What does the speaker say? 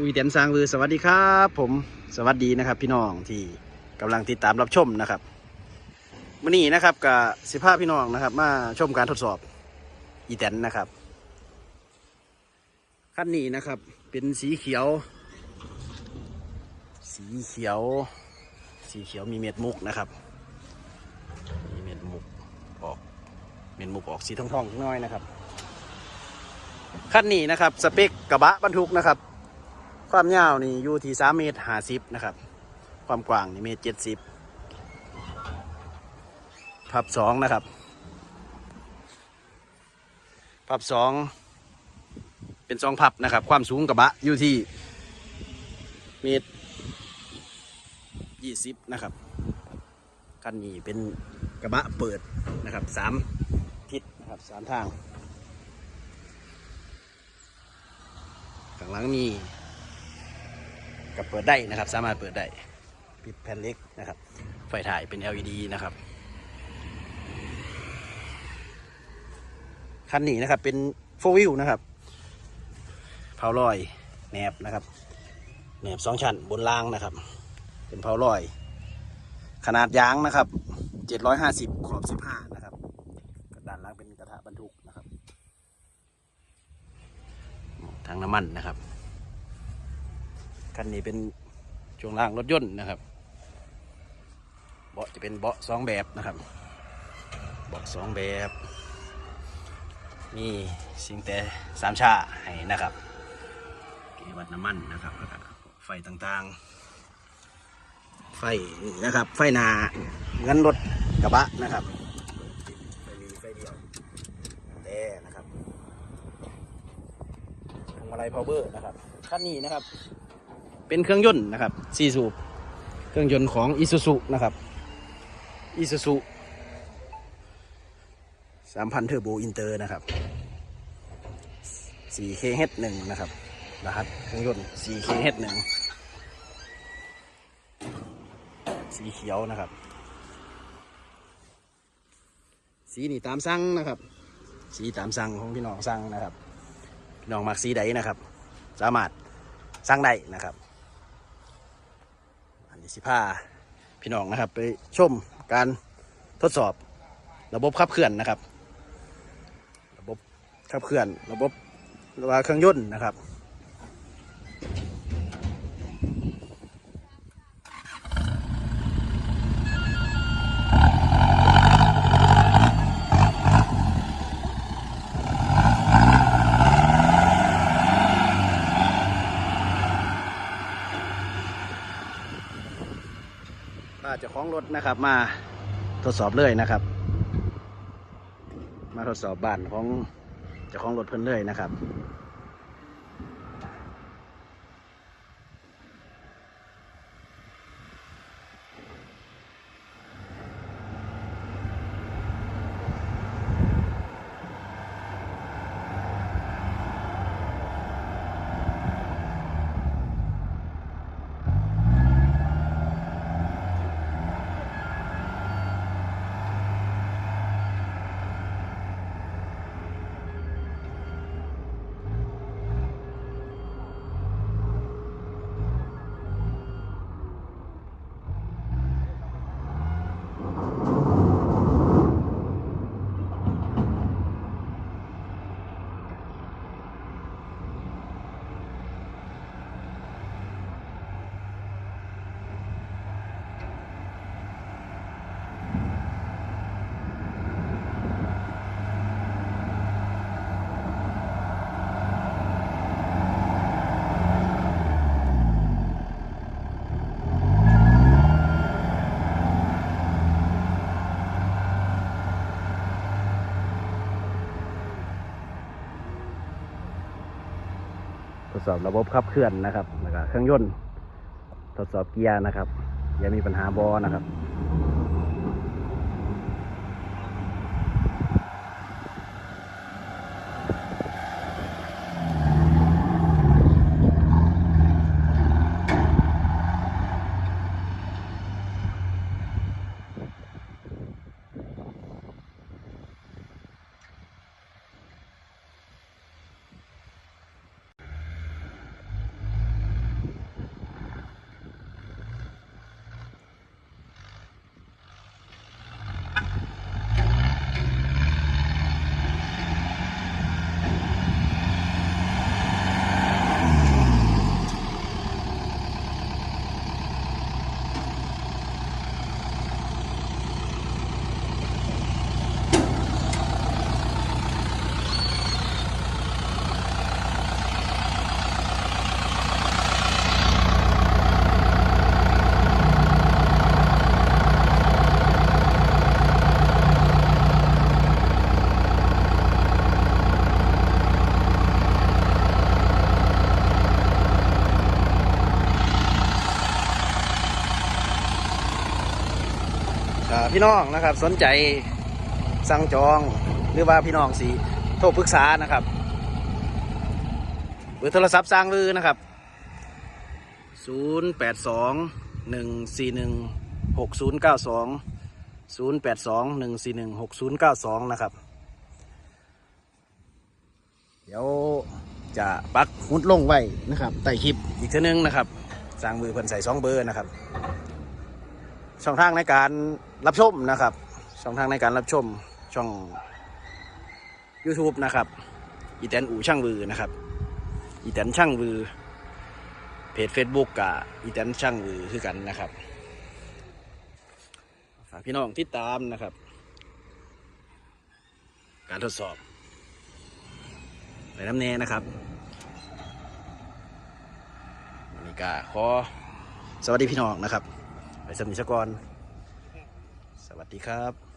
อุยเตียนซางวือสวัสดีครับผมสวัสดีนะครับ พี่น้องที่กำลังติดตามรับชมนะครับวันนี้นะครับกับสิภาพี่น้องนะครับ มาชมการทดสอบอีแตนนะครับขั้นนี้นะครับ เป็นสีเขียว สีเขียว สีเขียวมีเม็ดมุกนะครับมีเม็ดมุกออกเม็ดมุกออกสีทองๆน้อยนะครับขั้นนี้นะครับ สเปคกระบะบรรทุกนะครับ ความยาวนี่อยู่ที่สามเมตรห้าสิบนะครับ ความกว้างนี่เมตรเจ็ดสิบพับสองนะครับ พับสองเป็นสองพับนะครับ ความสูงกระบะอยู่ที่เมตรยี่สิบนะครับคันนี้เป็นกระบะเปิดนะครับสามทิศนะครับสามทางข้างหลังมี กับเปิดได้นะครับ สามารถเปิดได้ปิดแผ่นเล็กนะครับ ไฟถ่ายเป็น LED นะครับคันนี้นะครับ เป็นโฟวิวนะครับเผาลอยแหนบนะครับแหนบสองชั้นบนรางนะครับ เป็นเผาลอย ขนาดยางนะครับ750ขอบ15นะครับกระดานล่างเป็นกระทะบรรทุกนะครับทางน้ำมันนะครับ คันนี้เป็นช่วงล่างรถยนต์นะครับ เบาะจะเป็นเบาะสองแบบนะครับ เบาะสองแบบมีสิ่งแต่สามชาให้นะครับเกวัดน้ำมันนะครับไฟต่างๆ ไฟนี่นะครับ ไฟนาเงินรถกระบะนะครับไฟมีไฟเดียวแต่นะครับพวงมาลัยพาวเวอร์นะครับคันนี้นะครับ เป็นเครื่องยนต์นะครับสี่สูบเครื่องยนต์ของอิซูซุนะครับอิซูซุสามพันเทอร์โบอินเตอร์นะครับ 4KH1 นะครับรหัสเครื่องยนต์ 4KH1 สีเขียวนะครับ สีนี่ตามสั่งนะครับ สีตามสั่งของพี่น้องสั่งนะครับ พี่น้องมักสีใดนะครับ สามารถสั่งได้นะครับ สิพาพี่น้องนะครับ ไปชมการทดสอบระบบขับเคลื่อนนะครับ ระบบขับเคลื่อน ระบบระบาเครื่องยนต์นะครับาเจ้าของรถนะครับ มาทดสอบเลยนะครับ มาทดสอบบ้านของเจ้าของรถเพิ่นเลยนะครับ สอบระบบขับเคลื่อนนะครับแล้วก็เครื่องยนต์ ทดสอบเกียร์นะครับ อย่ามีปัญหาบอนะครับ พี่น้องนะครับสนใจสั่งจองหรือว่าพี่น้องสีโทรปรึกษานะครับเบอร์โทรศัพท์สร้างลือนะครับ 0 8 2 1 4 1 6 0 9 2 0 8 2 1 4 1 6 0 9 2 นะครับ เดี๋ยวจะปักหมุดลงไว้นะครับใต้คลิปอีกเท่านึงนะครับ สร้างมือเพิ่นใส่สองเบอร์นะครับ ช่องทางในการรับชมนะครับ ช่องทางในการรับชมช่อง YouTube นะครับ อีแตนอู่ช่างวือนะครับ อีแตนช่างวือ เพจ Facebook กับอีแตนช่างวือคือกันนะครับฝากพี่น้องติดตามนะครับ การทดสอบในน้ำเนนะครับวันนี้ก็ขอสวัสดีพี่น้องนะครับ ไปสมิชกร สวัสดีครับ